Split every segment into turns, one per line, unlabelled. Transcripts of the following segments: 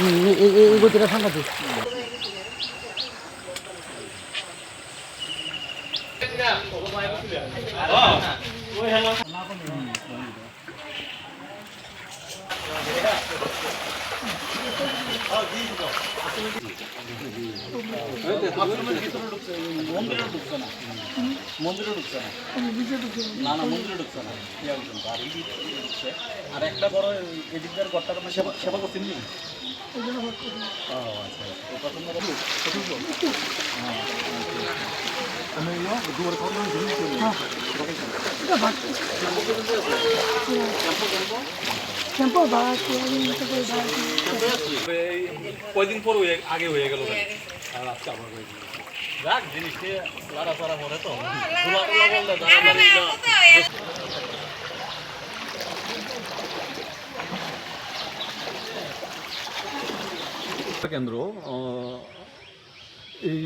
এই- গতিটা সাংঘাতিক
মন্দিরে ঢুকছে না না না মন্দিরে ঢুকছে না আর এই ঢুকছে আর একটা বড় এদিককার ঘরটা আপনার সেবা সেবা করছেন নি কয়দিন পর হয়ে- আগে হয়ে গেল আর আজকে আবার হয়ে গেল। লাড়া তো।
কেন্দ্র এই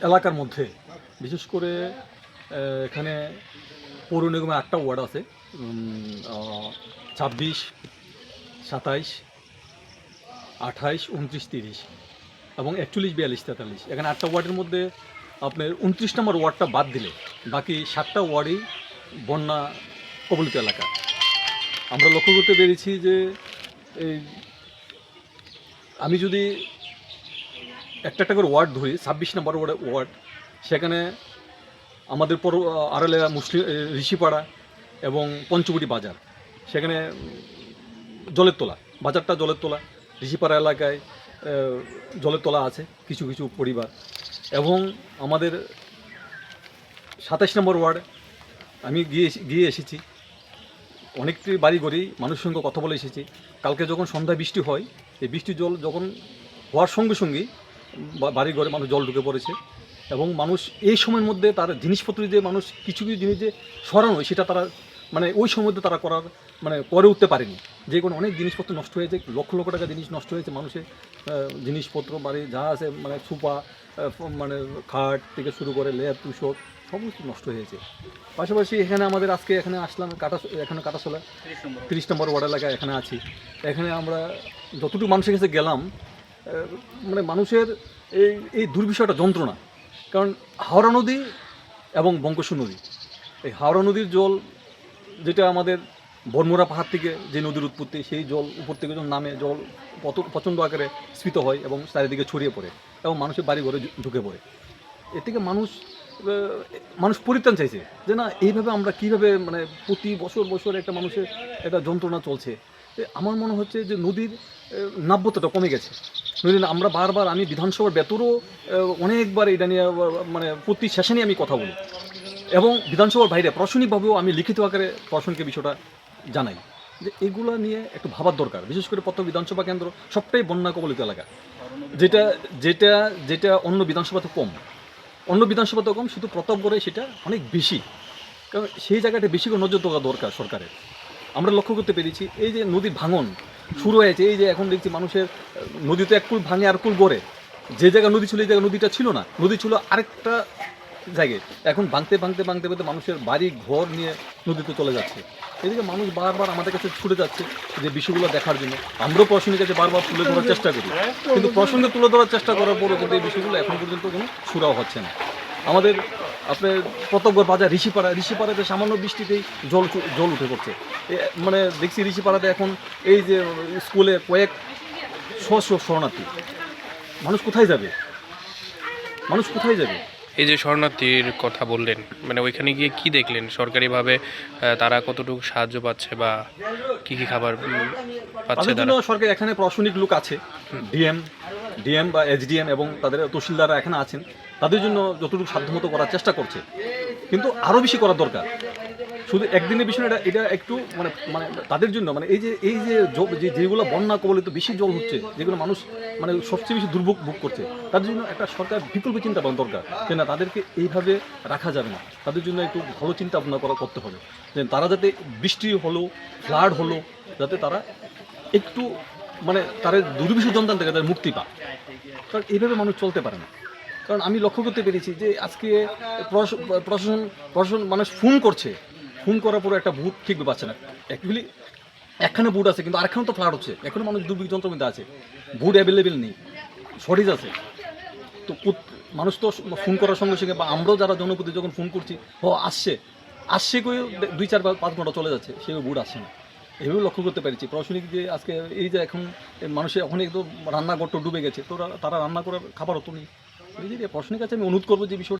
এলাকার মধ্যে বিশেষ করে এখানে পৌর নিগমে আটটা ওয়ার্ড আছে। ছাব্বিশ, সাতাইশ, আঠাইশ, উনত্রিশ, তিরিশ এবং একচল্লিশ, বিয়াল্লিশ, তেতাল্লিশ। এখানে আটটা ওয়ার্ডের মধ্যে আপনার উনত্রিশ নম্বর ওয়ার্ডটা বাদ দিলে বাকি সাতটা ওয়ার্ডই বন্যা কবলিত এলাকা। আমরা লক্ষ্য করতে পেরেছি যে এই আমি যদি একটা একটা করে ওয়ার্ড ধরি, ছাব্বিশ নম্বর ওয়ার্ড, সেখানে আমাদের পর আড়ালে মুসলিম ঋষিপাড়া এবং পঞ্চবটি বাজার। সেখানে জলের তোলা, বাজারটা জলের তোলা, ঋষিপাড়া এলাকায় জলের তোলা আছে, কিছু কিছু পরিবার। এবং আমাদের সাতাশ নম্বর ওয়ার্ড, আমি গিয়ে গিয়ে এসেছি। অনেকটি বাড়ি ঘরেই মানুষের সঙ্গে কথা বলে এসেছি। কালকে যখন সন্ধ্যায় বৃষ্টি হয়, এই বৃষ্টির জল যখন হওয়ার সঙ্গে সঙ্গেই বাড়ি ঘরে মানুষ জল ঢুকে পড়েছে। এবং মানুষ এই সময়ের মধ্যে তার জিনিসপত্র যে মানুষ কিছু কিছু জিনিস যে সরানো সেটা তারা মানে ওই সময়ের মধ্যে তারা করার মানে করে উঠতে পারেনি। যে কোনো অনেক জিনিসপত্র নষ্ট হয়েছে লক্ষ লক্ষ টাকা জিনিস নষ্ট হয়েছে মানুষের জিনিসপত্র বাড়ি যা আছে মানে সুপা মানে খাট থেকে শুরু করে লেপ তুষক সমস্ত নষ্ট হয়েছে। পাশাপাশি এখানে আমাদের আজকে এখানে আসলাম কাটা এখানে কাটাশোলা তিরিশ নম্বর ওয়ার্ড। এলাকা এখানে আছি। এখানে আমরা যতটুকু মানুষের কাছে গেলাম মানে মানুষের এই এই দুর্বিষয়টা যন্ত্রণা। কারণ হাওড়া নদী এবং বঙ্কোশ্বর নদী, এই হাওড়া নদীর জল যেটা আমাদের বর্মরা পাহাড় থেকে যে নদীর উৎপত্তি, সেই জল উপর থেকে যখন নামে, জল পত, প্রচণ্ড আকারে স্ফীত হয় এবং চারিদিকে ছড়িয়ে পড়ে এবং মানুষের বাড়ি ঘরে ঢুকে পড়ে। এর থেকে মানুষ মানুষ পরিত্রাণ চাইছে যে না, এইভাবে আমরা কীভাবে মানে প্রতি বছর বছর একটা মানুষের একটা যন্ত্রণা চলছে। আমার মনে হচ্ছে যে নদীর নাব্যতাটা কমে গেছে। নদীর আমরা বারবার, আমি বিধানসভার ভেতরও অনেকবার এটা নিয়ে মানে প্রতি সেশনে আমি কথা বলি। এবং বিধানসভার বাইরে প্রশাসনিকভাবেও আমি লিখিত আকারে প্রশাসনকে বিষয়টা জানাই যে এগুলো নিয়ে একটু ভাবার দরকার। বিশেষ করে প্রথম বিধানসভা কেন্দ্র সবটাই বন্যা কবলিত এলাকা। যেটা যেটা যেটা অন্য বিধানসভাতে কম। অন্য বিধানসভাতে কম, শুধু প্রতাপগড়ে সেটা অনেক বেশি। কারণ সেই জায়গাটা বেশি করে নজর দেওয়া দরকার সরকারের। আমরা লক্ষ্য করতে পেরেছি, এই যে নদীর ভাঙন শুরু হয়েছে। এই যে এখন দেখছি মানুষের আহ, নদীতে এক কুল ভাঙে আর কুল গড়ে। যে জায়গায় নদী ছিল এই জায়গায় নদীটা ছিল না। নদী ছিল আরেকটা জায়গায়। এখন ভাঙতে ভাঙতে ভাঙতে ভাঙতে মানুষের বাড়ি ঘর নিয়ে নদীতে চলে যাচ্ছে। এদিকে মানুষ বারবার আমাদের কাছে ছুটে যাচ্ছে যে বিষয়গুলো দেখার জন্য। আমরাও প্রশাসনের কাছে বারবার তুলে ধরার চেষ্টা করি। কিন্তু প্রসঙ্গে তুলে ধরার চেষ্টা করার পরও কিন্তু এই বিষয়গুলো এখন পর্যন্ত কোনো সুরাও হচ্ছে না। আমাদের আপনার প্রতাপগড় বাজার ঋষিপাড়া ঋষিপাড়াতে সামান্য বৃষ্টিতেই জল জল উঠে পড়ছে। মানে দেখছি ঋষিপাড়াতে এখন এই যে স্কুলে কয়েক শশ শরণার্থী। মানুষ কোথায় যাবে? মানুষ কোথায় যাবে?
এই যে শরণার্থীর কথা বললেন মানে ওইখানে গিয়ে কি দেখলেন? সরকারিভাবে তারা কতটুকু সাহায্য পাচ্ছে বা কি কি খাবার পাচ্ছে তারা?
সরকার এখানে প্রশাসনিক লোক আছে ডিএম ডিএম বা এইচডিএম এবং তাদের তহসিলদাররা এখানে আছেন। তাদের জন্য যতটুকু সাধ্যমতো করার চেষ্টা করছে। কিন্তু আরও বেশি করার দরকার। শুধু একদিনের বিষয় এটা এটা একটু মানে মানে তাদের জন্য মানে এই যে এই যে যে, যেগুলো বন্যা কবলিত বেশি জল হচ্ছে, যেগুলো মানুষ মানে সবচেয়ে বেশি দুর্ভোগ ভোগ করছে তাদের জন্য একটা সরকার বিকল্প চিন্তা ভাবনা দরকার, যে না, তাদেরকে এইভাবে রাখা যাবে না। তাদের জন্য একটু ভালো চিন্তা ভাবনা করা, করতে হবে। যে তারা যাতে বৃষ্টি হলো, ফ্লাড হলো, যাতে তারা একটু মানে তার দুর্বিষ যন্ত্রণ থেকে তাদের মুক্তি পায় কারণ এইভাবে মানুষ চলতে পারে না। কারণ আমি লক্ষ্য করতে পেরেছি যে আজকে প্রশ- প্রশাসন প্রশাসন মানুষ ফোন করছে ফোন করার পরে একটা ভোট ঠিক পাচ্ছে না। অ্যাকচুয়ালি একখানে বুট আছে, কিন্তু আরেকখানে তো ফ্লাড হচ্ছে। এখনও মানুষ দুর্ভিক্ষ যন্ত্রের মধ্যে আছে। বুট অ্যাভেলেবেল নেই। শর্টেজ আছে। তো মানুষ তো ফোন করার সঙ্গে সঙ্গে বা আমরাও যারা জনপ্রতি যখন ফোন করছি, ও আসছে। আসছে করে দুই চার পাঁচ ঘণ্টা চলে যাচ্ছে। সে বুট আসছে না। এভাবে লক্ষ্য করতে পেরেছি। প্রশাসনিক যে আজকে এই যে এখন মানুষের এখন একদম রান্নাঘরটা ডুবে গেছে, তো তারা রান্না করার খাবার হতো নেই। প্রশাসনিক কাছে আমি অনুরোধ করব যে বিষয়টা